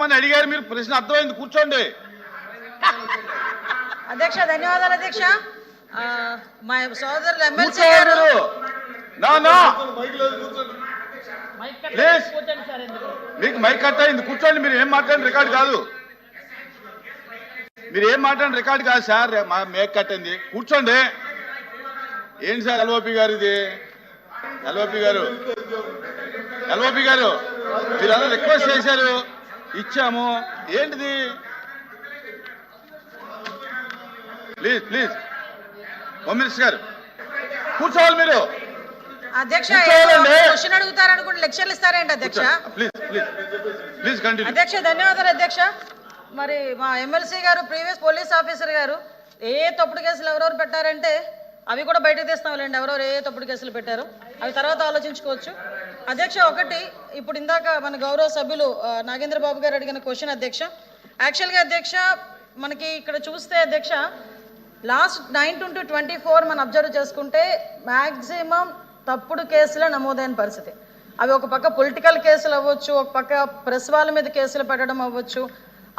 చెప్పమని అడిగారు మీరు ప్రశ్న అర్థమైంది కూర్చోండి. అధ్యక్ష ధన్యవాదాలు అధ్యక్ష. మా సోదరులు ఎమ్మెల్సీ గారు. మీకు మైక్ కట్ అయింది కూర్చోండి మీరు ఏం మాట్లాడిన రికార్డ్ కాదు. మీరు ఏం మాట్లాడిన రికార్డ్ కాదు సార్ మా మేక్ కట్ అయింది. కూర్చోండి. ఏంటి సార్ ఎల్ఓపి గారు ఇది ఎల్ఓపి గారు. ఎల్ఓపి గారు మీరు అలా రిక్వెస్ట్ చేశారు. ఇచ్చాము. ఏంటిది? Please please. హోమ్ మినిస్టర్ గారు కూర్చోవాలి మీరు. అధ్యక్ష కూర్చోవాలండి. క్వశ్చన్ అడుగుతారనుకుంటే లెక్చర్లు ఇస్తారేంటి అధ్యక్ష? ప్లీజ్ ప్లీజ్ ప్లీజ్ కంటిన్యూ అధ్యక్ష ధన్యవాదాలు అధ్యక్ష. మరి మా ఎమ్మెల్సీ గారు ప్రీవియస్ పోలీస్ ఆఫీసర్ గారు ఏ తప్పుడు కేసులు ఎవరెవరు పెట్టారంటే అవి కూడా బయటకు తీస్తాంలేండి. ఎవరెవరు ఏ తప్పుడు కేసులు పెట్టారు అవి తర్వాత ఆలోచించుకోవచ్చు. అధ్యక్ష ఒకటి ఇప్పుడు ఇందాక మన గౌరవ సభ్యులు నాగేంద్ర బాబు గారు అడిగిన క్వశ్చన్ అధ్యక్ష. యాక్చువల్గా అధ్యక్ష మనకి ఇక్కడ చూస్తే అధ్యక్ష last nineteen to twenty four మనం అబ్జర్వ్ చేసుకుంటే మ్యాక్సిమం తప్పుడు కేసులే నమోదైన పరిస్థితి. అవి ఒక పక్క పొలిటికల్ కేసులు అవ్వచ్చు ఒక పక్క ప్రెస్ వాళ్ళ మీద కేసులు పెట్టడం అవ్వచ్చు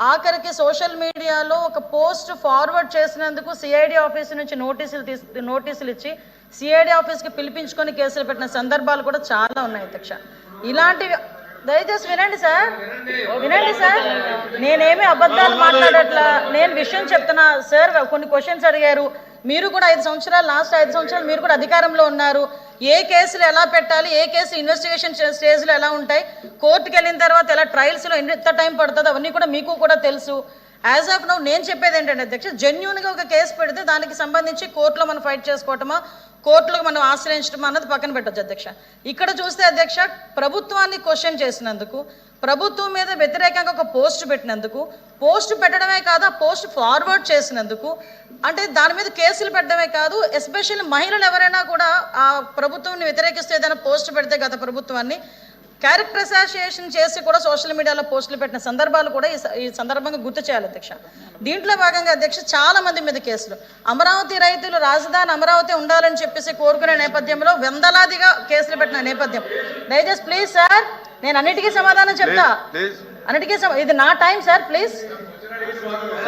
ఆఖరికి సోషల్ మీడియాలో ఒక పోస్ట్ ఫార్వర్డ్ చేసినందుకు సిఐడి ఆఫీస్ నుంచి నోటీసులు తీసు నోటీసులు ఇచ్చి సిఐడి ఆఫీస్కి పిలిపించుకొని కేసులు పెట్టిన సందర్భాలు కూడా చాలా ఉన్నాయి అధ్యక్ష. ఇలాంటివి దయచేసి వినండి సార్. వినండి సార్. నేనేమి అబద్ధాలు మాట్లాడట్లా నేను విషయం చెప్తున్నా. సార్ కొన్ని క్వశ్చన్స్ అడిగారు. మీరు కూడా ఐదు సంవత్సరాలు లాస్ట్ ఐదు సంవత్సరాలు మీరు కూడా అధికారంలో ఉన్నారు. ఏ కేసులు ఎలా పెట్టాలి ఏ కేసు ఇన్వెస్టిగేషన్ స్టేజ్లో ఎలా ఉంటాయి కోర్టుకి వెళ్ళిన తర్వాత ఎలా ట్రయల్స్లో ఎంత టైం పడుతుందో అవన్నీ కూడా మీకు కూడా తెలుసు. యాజ్ ఆఫ్ నౌ నేను చెప్పేది ఏంటంటే అధ్యక్ష జెన్యున్గా ఒక కేసు పెడితే దానికి సంబంధించి కోర్టులో మనం ఫైట్ చేసుకోవటమా? కోర్టులకు మనం ఆశ్రయించడం అన్నది పక్కన పెట్టొచ్చు అధ్యక్ష. ఇక్కడ చూస్తే అధ్యక్ష ప్రభుత్వాన్ని క్వశ్చన్ చేసినందుకు ప్రభుత్వం మీద వ్యతిరేకంగా ఒక పోస్ట్ పెట్టినందుకు పోస్ట్ పెట్టడమే కాదు ఆ పోస్ట్ ఫార్వర్డ్ చేసినందుకు అంటే దాని మీద కేసులు పెట్టడమే కాదు ఎస్పెషల్లీ మహిళలు ఎవరైనా కూడా ఆ ప్రభుత్వాన్ని వ్యతిరేకిస్తే ఏదైనా పోస్ట్ పెడితే గత ప్రభుత్వాన్ని క్యారెక్టర్ అసోసియేషన్ చేసి కూడా సోషల్ మీడియాలో పోస్టులు పెట్టిన సందర్భాలు కూడా ఈ సందర్భంగా గుర్తు చేయాలి అధ్యక్ష. దీంట్లో భాగంగా అధ్యక్ష చాలా మంది మీద కేసులు. అమరావతి రైతులు రాజధాని అమరావతి ఉండాలని చెప్పేసి కోరుకునే నేపథ్యంలో వందలాదిగా కేసులు పెట్టిన నేపథ్యం. దయచేసి ప్లీజ్ సార్ నేను అన్నిటికీ సమాధానం చెప్తా. అన్నిటికీ సమ- ఇది నా టైం సార్ ప్లీజ్.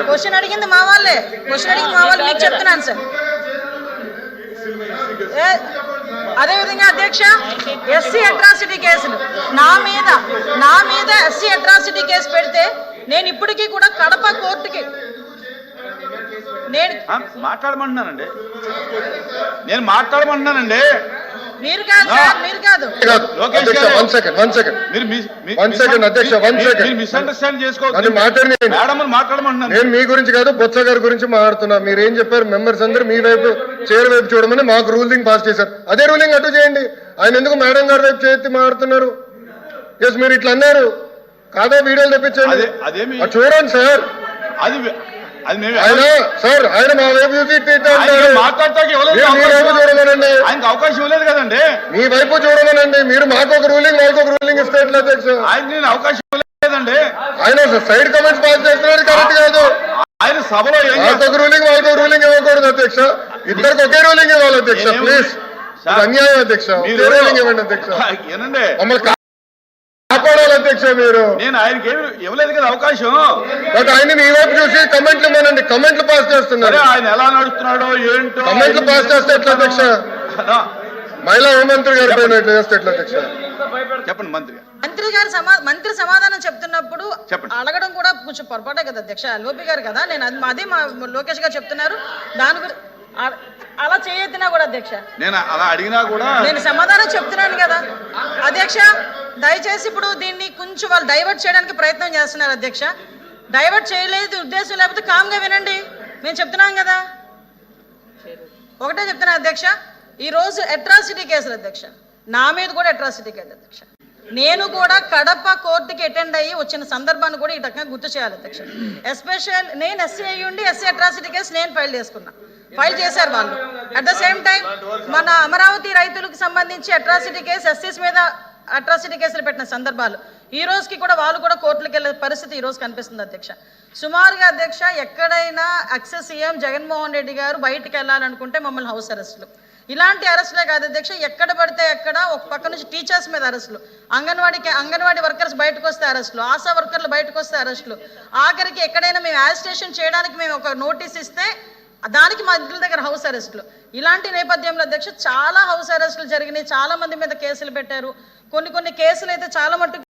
క్వశ్చన్ అడిగింది మా వాళ్ళే. క్వశ్చన్ అడిగింది మా వాళ్ళు మీకు చెప్తున్నాను సార్. అదేవిధంగా అధ్యక్ష ఎస్సీ అట్రాసిటీ కేసులు. నా మీద నా మీద ఎస్సీ అట్రాసిటీ కేసు పెడితే నేను ఇప్పటికీ కూడా కడప కోర్టుకి నేను మాట్లాడమంటున్నానండి. నేను మాట్లాడమంటున్నానండి. మీరు కాదు సార్ మీరు కాదు. కాదు లోకేష్ అధ్యక్ష గారు. వన్ సెకండ్ వన్ సెకండ్ మీరు మిస్- మీ- One second, మిస్- అధ్యక్ష, one మీరు- second. మీరు మిస్అండర్స్టాండ్ చేసుకోవద్దు. నన్ను మాట్లాడనీయండి. మేడం మాట్లాడమంటున్నాను నేను మీ గురించి కాదు బొత్స గారి గురించి మాట్లాడుతున్నా. మీరు ఏం చెప్పారు? మెంబర్స్ అందరూ మీ వైపు చైర్ వైపు చూడమని మాకు రూలింగ్ పాస్ చేశారు. అదే రూలింగ్ అటు చేయండి. ఆయన ఎందుకు మేడం గారి వైపు చేతి మాట్లాడుతున్నారు ఎస్ మీరు ఇట్లా అన్నారు. కాదా వీడియోలు తెప్పించండి? అదే- అదేమి- అది చూడండి సార్. అది అది మేము. ఆయన సార్ ఆయన మా వైపు చూసి. మాట్లాడటానికి అవకాశం. చూడమనండి ఆయనకు అవకాశం ఇవ్వలేదు కదండి. మీ వైపు చూడమనండి మీరు మాకు ఒక రూలింగ్ మాకు ఒక రూలింగ్ అధ్యక్ష? ఆయన నేను అవకాశం ఇవ్వలేదండి. ఆయన సైడ్ కమెంట్స్ పాస్ చేస్తున్నారు కరెక్ట్ కాదు. ఆయన సభలో ఒక రూలింగ్ వాళ్ళకి రూలింగ్ ఇవ్వకూడదు అధ్యక్ష. ఇద్దరికి ఒకే రూలింగ్ ఇవ్వాలి అధ్యక్ష ప్లీజ్ అన్యాయం అధ్యక్ష. రూలింగ్ ఇవ్వండి అధ్యక్ష. మమ్మల్ని కా- కాపాడాలి అధ్యక్ష మీరు. నేను ఆయనకి ఏమి ఇవ్వలేదు కదా అవకాశం. బట్ ఆయన మీ వైపు చూసి కమెంట్లు ఇవ్వనండి కమెంట్లు పాస్ చేస్తున్నారు. ఆయన ఎలా నడుస్తున్నాడో ఏంటో కమెంట్లు పాస్ చేస్తే ఎట్లా అధ్యక్ష? అదా, మహిళా హోంమంత్రి గారి పైన ఎట్లా చేస్తే ఎట్లా అధ్యక్ష? చెప్పండి మంత్రి గారు. మంత్రి గారు సమా మంత్రి సమాధానం చెప్తున్నప్పుడు చెప్పండి. అడగడం కూడా కొంచెం పొరపాటే కదా అధ్యక్ష. లోపి గారు కదా నేను అది అదే మా లోకేష్ గారు చెప్తున్నారు. దాని గురించి చేయొద్దునా కూడా అధ్యక్ష? నేను అలా అడిగినా కూడా నేను సమాధానం చెప్తున్నాను కదా. అధ్యక్ష దయచేసి ఇప్పుడు దీన్ని కొంచెం వాళ్ళు డైవర్ట్ చేయడానికి ప్రయత్నం చేస్తున్నారు అధ్యక్ష. డైవర్ట్ చేయలేదు ఉద్దేశం లేకపోతే కామ్గా వినండి. మేము చెప్తున్నాం కదా. ఒకటే చెప్తున్నా అధ్యక్ష ఈ రోజు అట్రాసిటీ కేసులు అధ్యక్ష. నా మీద కూడా అట్రాసిటీ కేసు అధ్యక్ష. నేను కూడా కడప కోర్టుకి అటెండ్ అయ్యి వచ్చిన సందర్భాన్ని కూడా ఈ రకంగా గుర్తు చేయాలి అధ్యక్ష. ఎస్పెషల్ నేను ఎస్సీ అయ్యి ఉండి ఎస్సీ అట్రాసిటీ కేసు నేను ఫైల్ చేసుకున్నా. ఫైల్ చేశారు వాళ్ళు. అట్ ద సేమ్ టైం మన అమరావతి రైతులకు సంబంధించి అట్రాసిటీ కేసు ఎస్సీస్ మీద అట్రాసిటీ కేసులు పెట్టిన సందర్భాలు. ఈ రోజుకి కూడా వాళ్ళు కూడా కోర్టులకు వెళ్ళే పరిస్థితి ఈ రోజు కనిపిస్తుంది అధ్యక్ష. సుమారుగా అధ్యక్ష ఎక్కడైనా అక్సెస్ సీఎం జగన్మోహన్ రెడ్డి గారు బయటికి వెళ్ళాలనుకుంటే మమ్మల్ని హౌస్ అరెస్టులు ఇలాంటి అరెస్టులే కాదు అధ్యక్ష. ఎక్కడ పడితే ఎక్కడ ఒక పక్క నుంచి టీచర్స్ మీద అరెస్టులు. అంగన్వాడీకి అంగన్వాడీ వర్కర్స్ బయటకు వస్తే అరెస్టులు. ఆశా వర్కర్లు బయటకు వస్తే అరెస్టులు. ఆఖరికి ఎక్కడైనా మేము యాజిస్టేషన్ చేయడానికి మేము ఒక నోటీస్ ఇస్తే దానికి మా ఇంటి దగ్గర హౌస్ అరెస్టులు ఇలాంటి నేపథ్యంలో అధ్యక్ష చాలా హౌస్ అరెస్టులు జరిగినాయి. చాలా మంది మీద కేసులు పెట్టారు. కొన్ని కొన్ని కేసులు అయితే చాలా మటుకు